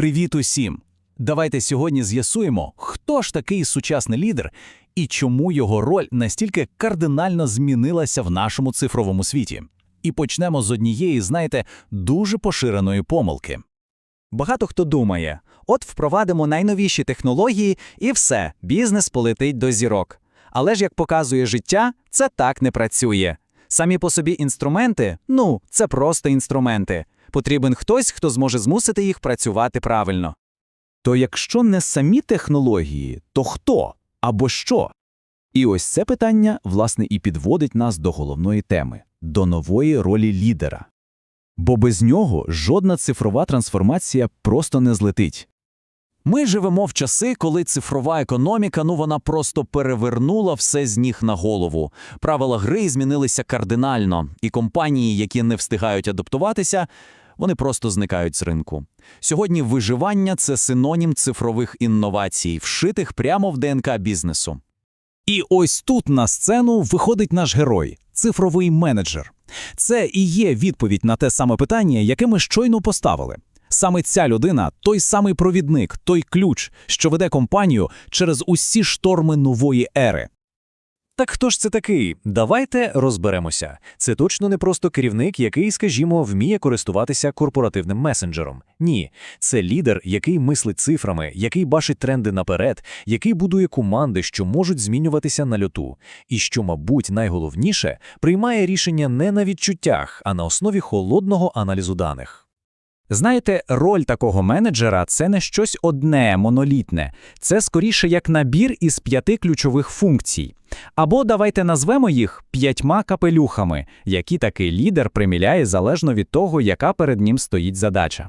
Привіт усім! Давайте сьогодні з'ясуємо, хто ж такий сучасний лідер і чому його роль настільки кардинально змінилася в нашому цифровому світі. І почнемо з однієї, знаєте, дуже поширеної помилки. Багато хто думає: от впровадимо найновіші технології, і все, бізнес полетить до зірок. Але ж як показує життя, це так не працює. Самі по собі інструменти ну, це просто інструменти. Потрібен хтось, хто зможе змусити їх працювати правильно. То якщо не самі технології, то хто або що? І ось це питання, власне, і підводить нас до головної теми до нової ролі лідера. Бо без нього жодна цифрова трансформація просто не злетить. Ми живемо в часи, коли цифрова економіка, ну вона просто перевернула все з ніг на голову. Правила гри змінилися кардинально, і компанії, які не встигають адаптуватися, вони просто зникають з ринку. Сьогодні виживання це синонім цифрових інновацій, вшитих прямо в ДНК бізнесу. І ось тут на сцену виходить наш герой цифровий менеджер. Це і є відповідь на те саме питання, яке ми щойно поставили. Саме ця людина той самий провідник, той ключ, що веде компанію через усі шторми нової ери. Так хто ж це такий? Давайте розберемося. Це точно не просто керівник, який, скажімо, вміє користуватися корпоративним месенджером. Ні, це лідер, який мислить цифрами, який бачить тренди наперед, який будує команди, що можуть змінюватися на льоту. І що, мабуть, найголовніше, приймає рішення не на відчуттях, а на основі холодного аналізу даних. Знаєте, роль такого менеджера це не щось одне, монолітне, це скоріше як набір із п'яти ключових функцій. Або давайте назвемо їх п'ятьма капелюхами, які такий лідер приміляє залежно від того, яка перед ним стоїть задача.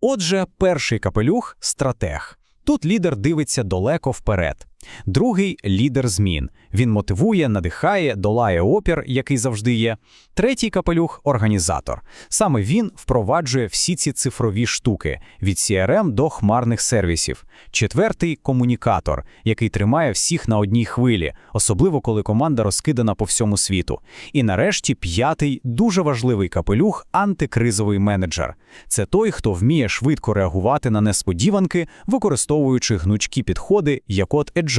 Отже, перший капелюх стратег. Тут лідер дивиться далеко вперед. Другий лідер змін. Він мотивує, надихає, долає опір, який завжди є. Третій капелюх організатор. Саме він впроваджує всі ці цифрові штуки від CRM до хмарних сервісів. Четвертий комунікатор, який тримає всіх на одній хвилі, особливо коли команда розкидана по всьому світу. І нарешті п'ятий дуже важливий капелюх антикризовий менеджер. Це той, хто вміє швидко реагувати на несподіванки, використовуючи гнучкі підходи, як от Agile.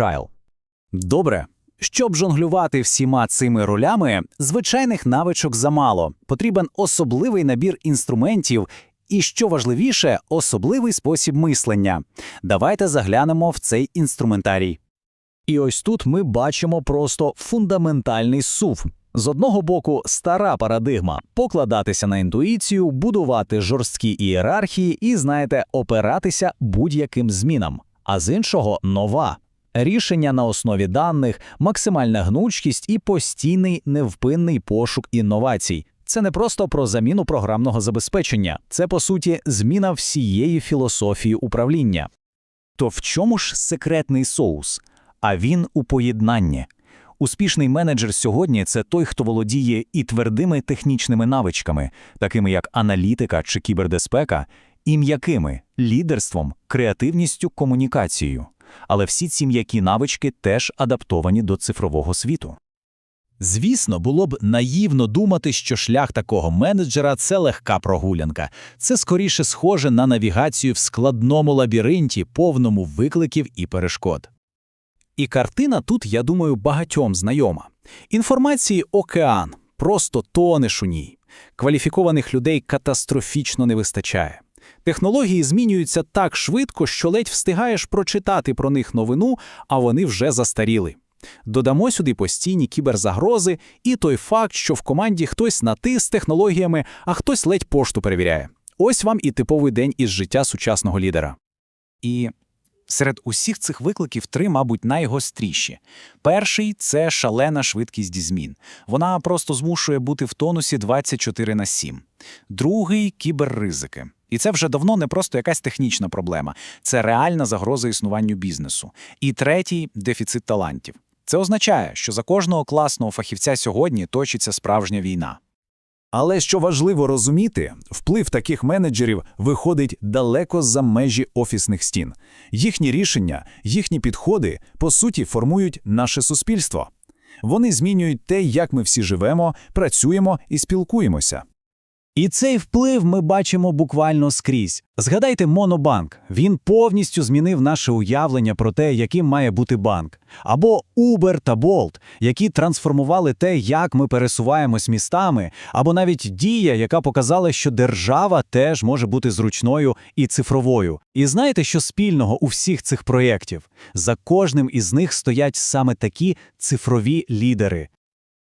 Добре. Щоб жонглювати всіма цими ролями, звичайних навичок замало. Потрібен особливий набір інструментів і, що важливіше, особливий спосіб мислення. Давайте заглянемо в цей інструментарій. І ось тут ми бачимо просто фундаментальний сув. З одного боку, стара парадигма покладатися на інтуїцію, будувати жорсткі ієрархії і, знаєте, опиратися будь-яким змінам. А з іншого нова. Рішення на основі даних, максимальна гнучкість і постійний невпинний пошук інновацій. Це не просто про заміну програмного забезпечення, це по суті зміна всієї філософії управління. То в чому ж секретний соус? А він у поєднанні. Успішний менеджер сьогодні це той, хто володіє і твердими технічними навичками, такими як аналітика чи кібербезпека, і м'якими лідерством, креативністю, комунікацією. Але всі ці м'які навички теж адаптовані до цифрового світу. Звісно, було б наївно думати, що шлях такого менеджера це легка прогулянка. Це скоріше схоже на навігацію в складному лабіринті, повному викликів і перешкод. І картина тут, я думаю, багатьом знайома. Інформації океан, просто тонеш у ній. Кваліфікованих людей катастрофічно не вистачає. Технології змінюються так швидко, що ледь встигаєш прочитати про них новину, а вони вже застаріли. Додамо сюди постійні кіберзагрози і той факт, що в команді хтось на ти з технологіями, а хтось ледь пошту перевіряє. Ось вам і типовий день із життя сучасного лідера. І серед усіх цих викликів три, мабуть, найгостріші. Перший це шалена швидкість змін. Вона просто змушує бути в тонусі 24 на 7. Другий кіберризики. І це вже давно не просто якась технічна проблема, це реальна загроза існуванню бізнесу. І третій дефіцит талантів. Це означає, що за кожного класного фахівця сьогодні точиться справжня війна. Але що важливо розуміти, вплив таких менеджерів виходить далеко за межі офісних стін. Їхні рішення, їхні підходи, по суті, формують наше суспільство. Вони змінюють те, як ми всі живемо, працюємо і спілкуємося. І цей вплив ми бачимо буквально скрізь. Згадайте Монобанк. Він повністю змінив наше уявлення про те, яким має бути банк. Або Uber та Bolt, які трансформували те, як ми пересуваємось містами, або навіть Дія, яка показала, що держава теж може бути зручною і цифровою. І знаєте, що спільного у всіх цих проєктів? За кожним із них стоять саме такі цифрові лідери.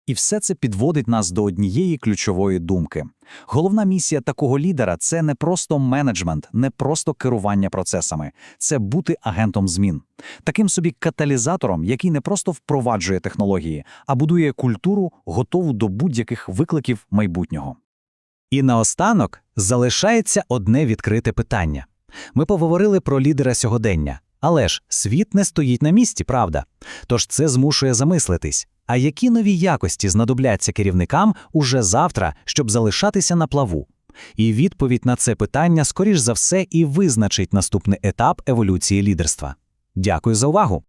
І все це підводить нас до однієї ключової думки. Головна місія такого лідера це не просто менеджмент, не просто керування процесами, це бути агентом змін, таким собі каталізатором, який не просто впроваджує технології, а будує культуру, готову до будь-яких викликів майбутнього. І наостанок залишається одне відкрите питання. Ми поговорили про лідера сьогодення, але ж світ не стоїть на місці, правда? Тож це змушує замислитись. А які нові якості знадобляться керівникам уже завтра, щоб залишатися на плаву? І відповідь на це питання, скоріш за все, і визначить наступний етап еволюції лідерства. Дякую за увагу!